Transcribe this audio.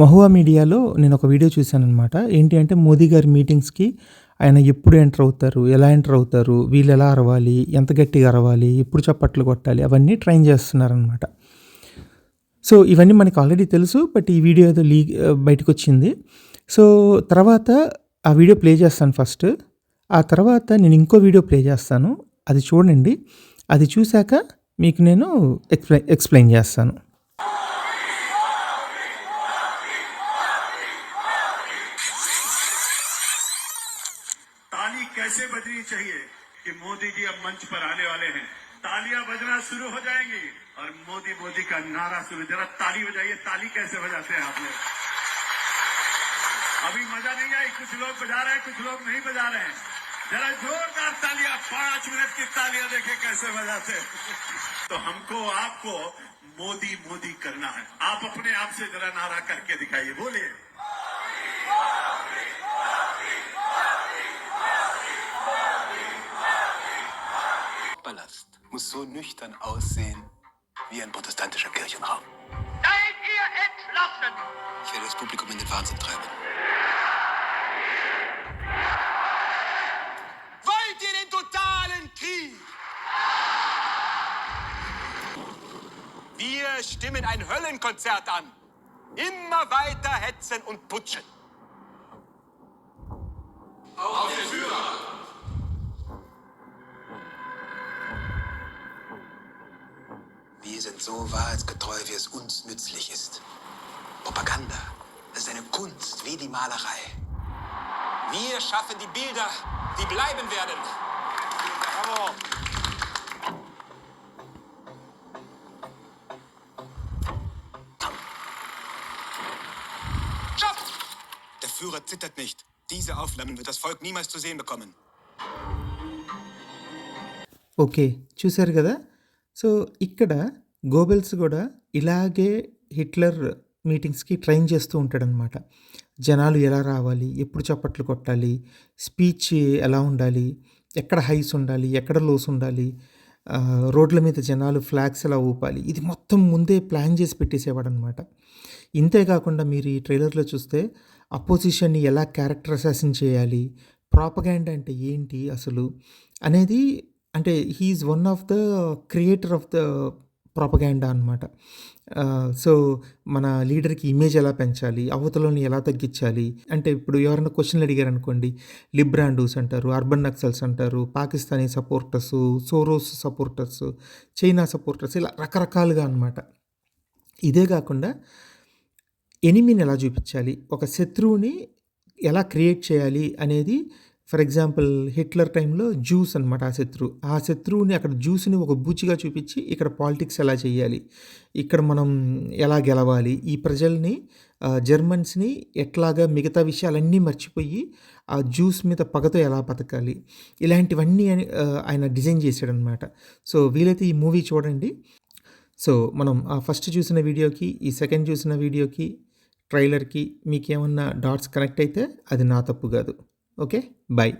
మహువా మీడియాలో నేను ఒక వీడియో చూశాననమాట. ఏంటి అంటే మోదీ గారి మీటింగ్స్‌కి ఆయన ఎప్పుడు ఎంటర్ అవుతారు? ఎలా ఎంటర్ అవుతారు? వీళ్ళు ఎలా అరవాలి? ఎంత గట్టిగా అరవాలి? ఎప్పుడు చప్పట్లు కొట్టాలి? అవన్నీ ట్రైన్ చేస్తున్నారనమాట. సో, ఇవన్నీ మనకు ఆల్రెడీ తెలుసు. బట్ ఈ వీడియో ఏదో లీ బయటకు వచ్చింది సో, తర్వాత ఆ వీడియో ప్లే చేస్తాను ఫస్ట్. ఆ తర్వాత నేను ఇంకో వీడియో ప్లే చేస్తాను. అది చూడండి. అది చూశాక మీకు నేను ఎక్స్ప్లెయిన్ ఎక్స్‌ప్లెయిన్ చేస్తాను. ताली कैसे बजनी चाहिए कि मोदी जी अब मंच पर आने वाले हैं? तालियाँ बजना शुरू हो जाएँगी। और मोदी मोदी का नारा शुरू जरा ताली बजाइए। ताली कैसे बजाते हैं आप लोग? अभी मज़ा नहीं आई, कुछ लोग बजा रहे हैं, कुछ लोग नहीं बजा रहे हैं। जरा जोरदार तालियाँ, पाँच मिनट की तालियाँ देखे कैसे बजाते तो हमको, आपको मोदी मोदी करना है। आप अपने आप से जरा नारा करके दिखाइए। बोलिए। Palast muss so nüchtern aussehen wie ein protestantischer Kirchenraum. Seid ihr entschlossen? Ich werde das Publikum in den Wahnsinn treiben. Wollt ihr den totalen Krieg? Wir stimmen ein Höllenkonzert an. Immer weiter hetzen und putschen. Wir sind so wahrheitsgetreu, wie es uns nützlich ist. Propaganda, das ist eine Kunst wie die Malerei. Wir schaffen die Bilder, die bleiben werden. Bravo. Stopp! Der Führer zittert nicht. Diese Aufnahmen wird das Volk niemals zu sehen bekommen. Okay. చూసారు గదా! So, ఇక్కడ Goebbels కూడా ఇలాగే Hitler మీటింగ్స్‌కి train చేస్తూ ఉంటాడనమాట. జనాలు ఎలా రావాలి? ఎప్పుడు చప్పట్లు కొట్టాలి? స్పీచ్ ఎలా ఉండాలి? ఎక్కడ హైస్ ఉండాలి? ఎక్కడ లోస్ ఉండాలి? రోడ్ల మీద జనాలు ఫ్లాగ్స్ ఎలా ఊపాలి? ఇది మొత్తం ముందే ప్లాన్ చేసి పెట్టేసేవాడనమాట. అనమాట ఇంతేకాకుండా మీరు ఈ ట్రైలర్‌లో చూస్తే అపోజిషన్‌ని ఎలా క్యారెక్టర్ అసాసిన్ చేయాలి? ప్రాపగాండ్ అంటే ఏంటి అసలు? అనేది అంటే he's one of the creator of the propaganda అనమాట. సో, మన లీడర్‌కి ఇమేజ్ ఎలా పెంచాలి? అవతలని ఎలా తగ్గించాలి? అంటే ఇప్పుడు ఎవరైనా క్వశ్చన్లు అడిగారనుకోండి, లిబ్రాండూస్ అంటారు, అర్బన్ నక్సల్స్ అంటారు, Pakistani supporters Soros supporters China supporters ఇలా రకరకాలుగా అనమాట. ఇదే కాకుండా ఎనిమిని ఎలా చూపించాలి? ఒక శత్రువుని ఎలా క్రియేట్ చేయాలి? అనేది ఫర్ ఎగ్జాంపుల్ హిట్లర్ టైంలో జ్యూస్ అనమాట ఆ శత్రువు. ఆ శత్రువుని అక్కడ జ్యూస్‌ని ఒక బూచిగా చూపించి ఇక్కడ పాలిటిక్స్ ఎలా చేయాలి? ఇక్కడ మనం ఎలా గెలవాలి? ఈ ప్రజల్ని జర్మన్స్‌ని ఎట్లాగా మిగతా విషయాలన్నీ మర్చిపోయి ఆ జ్యూస్ మీద పగతో ఎలా బతకాలి? ఇలాంటివన్నీ ఆయన డిజైన్ చేశాడనమాట సో, వీలైతే ఈ మూవీ చూడండి. సో, మనం ఆ ఫస్ట్ చూసిన వీడియోకి, ఈ సెకండ్ చూసిన వీడియోకి, ట్రైలర్‌కి మీకేమన్నా డాట్స్ కనెక్ట్ అయితే అది నా తప్పు కాదు Okay, bye.